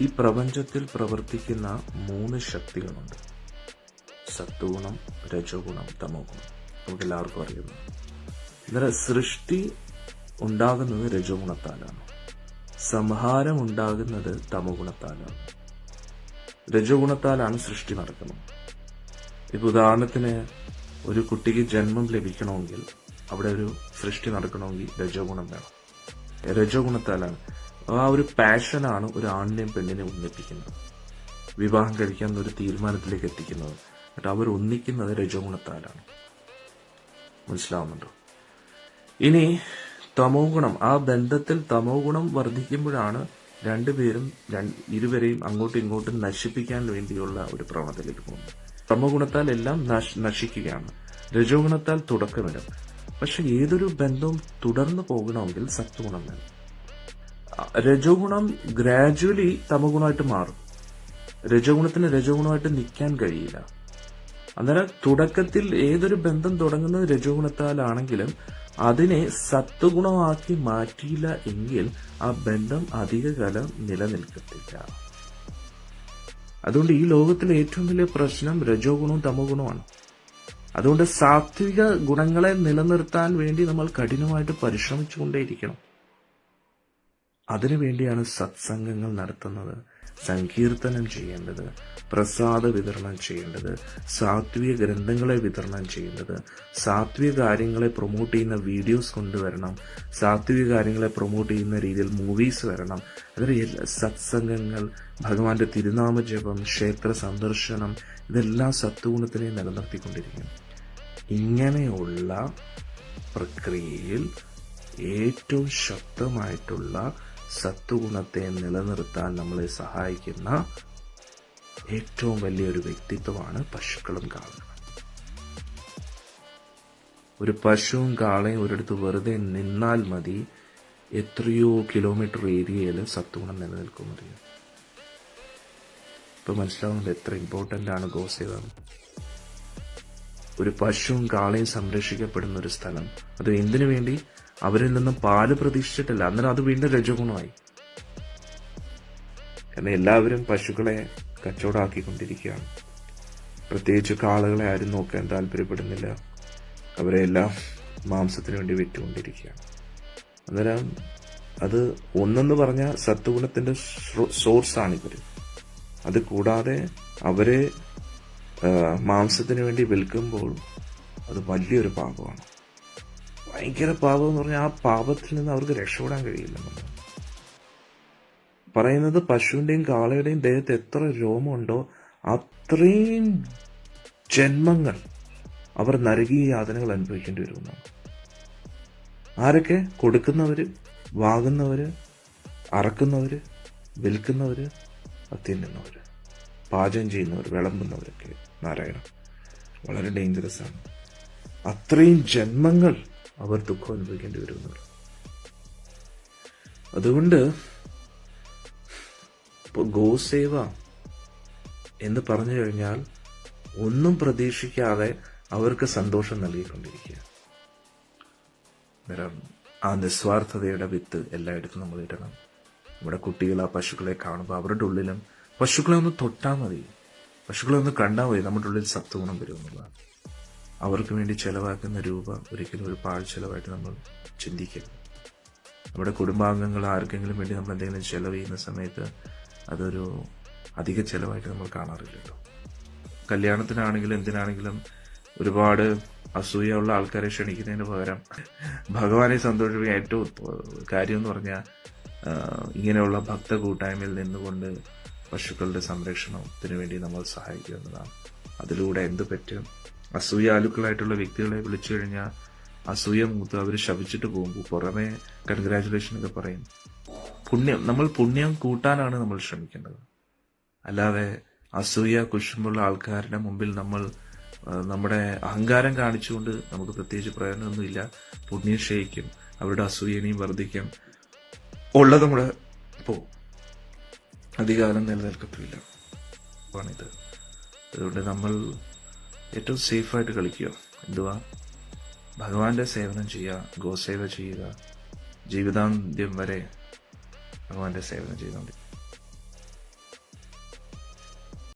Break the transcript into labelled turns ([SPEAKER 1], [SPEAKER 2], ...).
[SPEAKER 1] ഈ പ്രപഞ്ചത്തിൽ പ്രവർത്തിക്കുന്ന മൂന്ന് ശക്തികളുണ്ട്. സത്വഗുണം രജോഗുണം തമോ ഗുണം നമുക്ക് എല്ലാവർക്കും അറിയുന്നു. അന്നേരം സൃഷ്ടി ഉണ്ടാകുന്നത് രജോഗുണത്താലാണ്. സംഹാരം ഉണ്ടാകുന്നത് തമോ ഗുണത്താലാണ് രജോഗുണത്താലാണ് സൃഷ്ടി നടക്കുന്നത്. ഇപ്പൊ ഉദാഹരണത്തിന് ഒരു കുട്ടിക്ക് ജന്മം ലഭിക്കണമെങ്കിൽ അവിടെ ഒരു സൃഷ്ടി നടക്കണമെങ്കിൽ രജോഗുണം വേണം. രജോഗുണത്താലാണ്. ആ ഒരു പാഷനാണ് ഒരു ആണിനെയും പെണ്ണിനെ ഒന്നിപ്പിക്കുന്നത്. വിവാഹം കഴിക്കാൻ ഒരു തീരുമാനത്തിലേക്ക് എത്തിക്കുന്നത്. എന്നിട്ട് അവർ ഒന്നിക്കുന്നത് രജോഗുണത്താലാണ്. മനസ്സിലാവുന്നുണ്ടോ? ഇനി തമോ ഗുണം. ആ ബന്ധത്തിൽ തമോ ഗുണം വർദ്ധിക്കുമ്പോഴാണ് രണ്ടുപേരും ഇരുവരെയും അങ്ങോട്ടും ഇങ്ങോട്ടും നശിപ്പിക്കാൻ വേണ്ടിയുള്ള ഒരു പ്രവണതയിലേക്ക് പോകുന്നത്. തമോ ഗുണത്താൽ എല്ലാം നശ്- നശിക്കുകയാണ്. രജോ ഗുണത്താൽ തുടക്കമിടും. പക്ഷെ ഏതൊരു ബന്ധവും തുടർന്ന് പോകണമെങ്കിൽ സത്വഗുണം വേണം. ആ, രജോ ഗുണം ഗ്രാജുവലി തമോ ഗുണമായിട്ട് മാറും. രജോഗുണത്തിന് രജോഗുണമായിട്ട് രജോ നിൽക്കാൻ കഴിയില്ല. അന്നേരം തുടക്കത്തിൽ ഏതൊരു ബന്ധം തുടങ്ങുന്നത് രജോഗുണത്താലാണെങ്കിലും അതിനെ സത്വഗുണമാക്കി മാറ്റിയില്ല എങ്കിൽ ആ ബന്ധം അധികകാലം നിലനിൽക്കത്തില്ല. അതുകൊണ്ട് ഈ ലോകത്തിലെ ഏറ്റവും വലിയ പ്രശ്നം രജോ ഗുണവും തമോ ഗുണവുമാണ് അതുകൊണ്ട് സാത്വിക ഗുണങ്ങളെ നിലനിർത്താൻ വേണ്ടി നമ്മൾ കഠിനമായിട്ട് പരിശ്രമിച്ചുകൊണ്ടേയിരിക്കണം. അതിനുവേണ്ടിയാണ് സത്സംഗങ്ങൾ നടത്തുന്നത്. സങ്കീർത്തനം ചെയ്യേണ്ടത് പ്രസാദ വിതരണം ചെയ്യേണ്ടത് സാത്വിക ഗ്രന്ഥങ്ങളെ വിതരണം ചെയ്യേണ്ടത് സാത്വിക കാര്യങ്ങളെ പ്രൊമോട്ട് ചെയ്യുന്ന വീഡിയോസ് കൊണ്ടുവരണം സാത്വിക കാര്യങ്ങളെ പ്രൊമോട്ട് ചെയ്യുന്ന രീതിയിൽ മൂവീസ് വരണം. അതിൽ സത്സംഗങ്ങൾ ഭഗവാന്റെ തിരുനാമ ജപം ക്ഷേത്ര സന്ദർശനം ഇതെല്ലാം സത്വഗുണത്തിനെ നിലനിർത്തിക്കൊണ്ടിരിക്കും ഇങ്ങനെയുള്ള പ്രക്രിയയിൽ ഏറ്റവും ശക്തമായിട്ടുള്ള സത്വഗുണത്തെ നിലനിർത്താൻ നമ്മളെ സഹായിക്കുന്ന ഏറ്റവും വലിയൊരു വ്യക്തിത്വമാണ് പശുക്കളും കാളകളും. ഒരു പശുവും കാളയും ഒരിടത്ത് വെറുതെ നിന്നാൽ മതി എത്രയോ കിലോമീറ്റർ ഏരിയയിൽ സത്വഗുണം നിലനിൽക്കും അറിയാം ഇപ്പൊ മനസ്സിലാവുന്നത് എത്ര ഇമ്പോർട്ടന്റ് ആണ് ഗോസേവ. ഒരു പശുവും കാളയും സംരക്ഷിക്കപ്പെടുന്ന ഒരു സ്ഥലം. അത് എന്തിനു വേണ്ടി? അവരിൽ നിന്നും പാൽ പ്രതീക്ഷിച്ചിട്ടില്ല. അന്നേരം അത് വീണ്ടും രജഗുണമായി. കാരണം എല്ലാവരും പശുക്കളെ കച്ചവടമാക്കിക്കൊണ്ടിരിക്കുകയാണ് പ്രത്യേകിച്ച് കാളകളെ ആരും നോക്കാൻ താല്പര്യപ്പെടുന്നില്ല. അവരെ എല്ലാം മാംസത്തിന് വേണ്ടി വിറ്റുകൊണ്ടിരിക്കുകയാണ്. അന്നേരം അത് ഒന്നെന്ന് പറഞ്ഞ സത്വഗുണത്തിന്റെ സോഴ്സാണ് ഇവർ. അത് കൂടാതെ അവരെ മാംസത്തിന് വേണ്ടി വിൽക്കുമ്പോൾ അത് വലിയൊരു പാപമാണ്. ഭയങ്കര പാപം എന്ന് പറഞ്ഞാൽ ആ പാപത്തിൽ നിന്ന് അവർക്ക് രക്ഷപ്പെടാൻ കഴിയില്ല. പറയുന്നത് പശുവിന്റെയും കാളയുടെയും ദേഹത്ത് എത്ര രോമമുണ്ടോ അത്രയും ജന്മങ്ങൾ അവർ നരകീയ യാതനകൾ അനുഭവിക്കേണ്ടി വരുമെന്നാണ്. ആരൊക്കെ? കൊടുക്കുന്നവര് വാങ്ങുന്നവര് അറക്കുന്നവര് വിൽക്കുന്നവര് അത്യന്നവര് പാചകം ചെയ്യുന്നവർ വിളമ്പുന്നവരൊക്കെ. നാരായണ വളരെ ഡേഞ്ചറസ് ആണ്. അത്രയും ജന്മങ്ങൾ അവർ ദുഃഖം അനുഭവിക്കേണ്ടി വരുന്നവർ അതുകൊണ്ട് ഇപ്പൊ ഗോസേവ എന്ന് പറഞ്ഞു കഴിഞ്ഞാൽ ഒന്നും പ്രതീക്ഷിക്കാതെ അവർക്ക് സന്തോഷം നൽകിക്കൊണ്ടിരിക്കുക അന്നേരം ആ നിസ്വാർത്ഥതയുടെ വിത്ത് എല്ലായിടത്തും നമ്മൾ ഇടണം. നമ്മുടെ കുട്ടികൾ ആ പശുക്കളെ കാണുമ്പോൾ അവരുടെ ഉള്ളിലും പശുക്കളെ ഒന്ന് തൊട്ടാൽ മതി. പശുക്കളെ ഒന്ന് കണ്ടാൽ മതി. നമ്മുടെ ഉള്ളിൽ സത്വഗുണം വരും എന്നുള്ളതാണ് അവർക്ക് വേണ്ടി ചെലവാക്കുന്ന രൂപ ഒരിക്കലും ഒരു പാഴ് ചെലവായിട്ട് നമ്മൾ ചിന്തിക്കരുത്. നമ്മുടെ കുടുംബാംഗങ്ങൾ ആർക്കെങ്കിലും വേണ്ടി നമ്മൾ എന്തെങ്കിലും ചെലവ് ചെയ്യുന്ന സമയത്ത് അതൊരു അധിക ചെലവായിട്ട് നമ്മൾ കാണാറില്ലല്ലോ. കല്യാണത്തിനാണെങ്കിലും എന്തിനാണെങ്കിലും ഒരുപാട് അസൂയുള്ള ആൾക്കാരെ ക്ഷണിക്കുന്നതിന് പകരം ഭഗവാനെ സന്തോഷിപ്പിക്കാൻ ഏറ്റവും കാര്യം എന്ന് പറഞ്ഞാൽ ഇങ്ങനെയുള്ള ഭക്ത കൂട്ടായ്മയിൽ നിന്നുകൊണ്ട് പശുക്കളുടെ സംരക്ഷണത്തിന് വേണ്ടി നമ്മൾ സഹായിക്കുക എന്നതാണ്. അതിലൂടെ എന്ത് പറ്റും? അസൂയാലുക്കളായിട്ടുള്ള വ്യക്തികളെ വിളിച്ചു കഴിഞ്ഞാൽ അസൂയ മൂത്ത് അവർ ശപിച്ചിട്ട് പോകുമ്പോൾ പുറമെ കൺഗ്രാചുലേഷൻ ഒക്കെ പറയും. പുണ്യം നമ്മൾ പുണ്യം കൂട്ടാനാണ് നമ്മൾ ശ്രമിക്കേണ്ടത് അല്ലാതെ അസൂയ കുശുമ്പുള്ള ആൾക്കാരുടെ മുമ്പിൽ നമ്മൾ നമ്മുടെ അഹങ്കാരം കാണിച്ചുകൊണ്ട് നമുക്ക് പ്രത്യേകിച്ച് പ്രയോജനമൊന്നുമില്ല. പുണ്യം ക്ഷയിക്കും അവരുടെ അസൂയനെയും വർദ്ധിക്കും. ഉള്ളത് നമ്മുടെ പോവും അധികാരം നിലനിൽക്കത്തില്ല. ആണിത് അതുകൊണ്ട് നമ്മൾ ഏറ്റവും സേഫായിട്ട് കളിക്കുക. എന്തുവാ? ഭഗവാന്റെ സേവനം ചെയ്യുക ഗോസേവ ചെയ്യുക ജീവിതാന്ത്യം വരെ ഭഗവാന്റെ സേവനം ചെയ്തുകൊണ്ട്